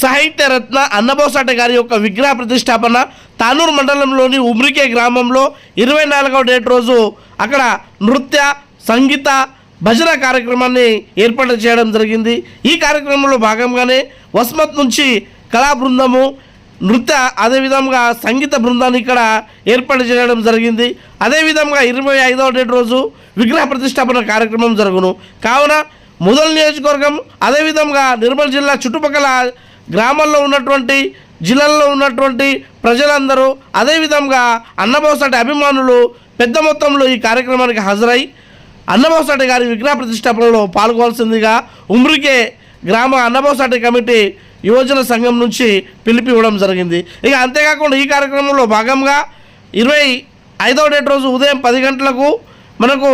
సాహిత్య రత్న అన్నబోసాట గారి యొక్క విగ్రహ ప్రతిష్టాపన తానూరు మండలంలోని ఉమ్రికే గ్రామంలో ఇరవై నాలుగవ డేట్ రోజు అక్కడ నృత్య సంగీత భజన కార్యక్రమాన్ని ఏర్పాటు చేయడం జరిగింది. ఈ కార్యక్రమంలో భాగంగానే వస్మత్ నుంచి కళా బృందము నృత్య అదేవిధంగా సంగీత బృందాన్ని ఇక్కడ ఏర్పాటు చేయడం జరిగింది. అదేవిధంగా ఇరవై ఐదవ డేట్ రోజు విగ్రహ ప్రతిష్టాపన కార్యక్రమం జరుగును. కావున మొదల నియోజకవర్గం అదేవిధంగా నిర్మల్ జిల్లా చుట్టుపక్కల గ్రామంలో ఉన్నటువంటి జిల్లాల్లో ఉన్నటువంటి ప్రజలందరూ అదేవిధంగా అన్నబోసాటి అభిమానులు పెద్ద మొత్తంలో ఈ కార్యక్రమానికి హాజరై అన్నబోసాటి గారి విగ్రహ ప్రతిష్టాపనలో పాల్గొవాల్సిందిగా ఉమ్రికే గ్రామ అన్నబోసాటి కమిటీ యువజన సంఘం నుంచి పిలిపి ఇవ్వడం జరిగింది. ఇక అంతేకాకుండా ఈ కార్యక్రమంలో భాగంగా ఇరవై ఐదవ డేట్ రోజు ఉదయం పది గంటలకు మనకు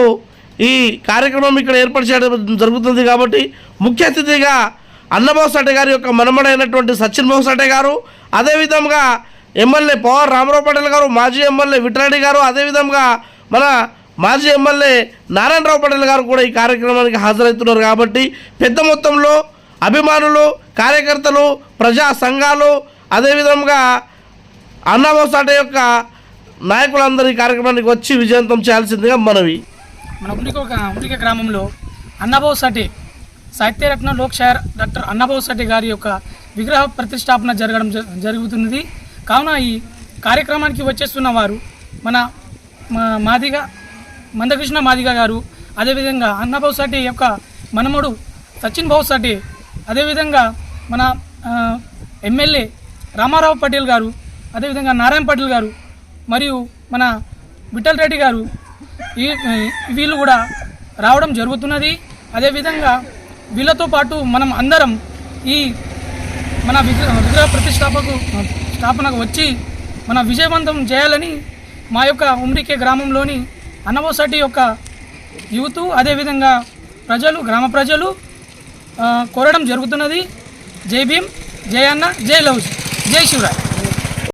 ఈ కార్యక్రమం ఇక్కడ ఏర్పాటు చేయడం జరుగుతుంది కాబట్టి ముఖ్య అతిథిగా అన్నబోసాటి గారి యొక్క మనమడైనటువంటి సచిన్ బోసాటే గారు అదేవిధంగా ఎమ్మెల్యే పవర్ రామరావు పటేల్ గారు మాజీ ఎమ్మెల్యే విట్రాడి గారు అదేవిధంగా మన మాజీ ఎమ్మెల్యే నారాయణరావు పటేల్ గారు కూడా ఈ కార్యక్రమానికి హాజరవుతున్నారు కాబట్టి పెద్ద మొత్తంలో అభిమానులు కార్యకర్తలు ప్రజా సంఘాలు అదేవిధంగా అన్నబోసాట యొక్క నాయకులందరూ ఈ కార్యక్రమానికి వచ్చి విజయవంతం చేయాల్సిందిగా మనవి. మన ఉడిక ఉడిక గ్రామంలో అన్నబాబు సాటే సాహిత్యరత్న లోక్షాయర్ డాక్టర్ అన్నబాబు గారి యొక్క విగ్రహ ప్రతిష్టాపన జరగడం జ- జరుగుతున్నది. కావున ఈ కార్యక్రమానికి వచ్చేస్తున్న వారు మన మా- మాదిగ మందకృష్ణ మాదిగ గారు అదేవిధంగా అన్నబాబు సటి యొక్క మనమడు సచిన్ బాబు సటి అదేవిధంగా మన ఎమ్మెల్యే రామారావు పటేల్ గారు అదేవిధంగా నారాయణ పటేల్ గారు మరియు మన విఠల్ రెడ్డి గారు ఈ- వీళ్ళు కూడా రావడం జరుగుతున్నది. అదేవిధంగా వీళ్ళతో పాటు మనం అందరం ఈ మన విగ్రహ విగ్రహ ప్రతిష్టాపకు స్థాపనకు వచ్చి మన విజయవంతం చేయాలని మా యొక్క ఉమ్రికే గ్రామంలోని అన్నవసటి యొక్క యూత్ అదేవిధంగా ప్రజలు గ్రామ ప్రజలు కోరడం జరుగుతున్నది. జై భీమ్ జై అన్న జై లవ్ జై శివరాయ్.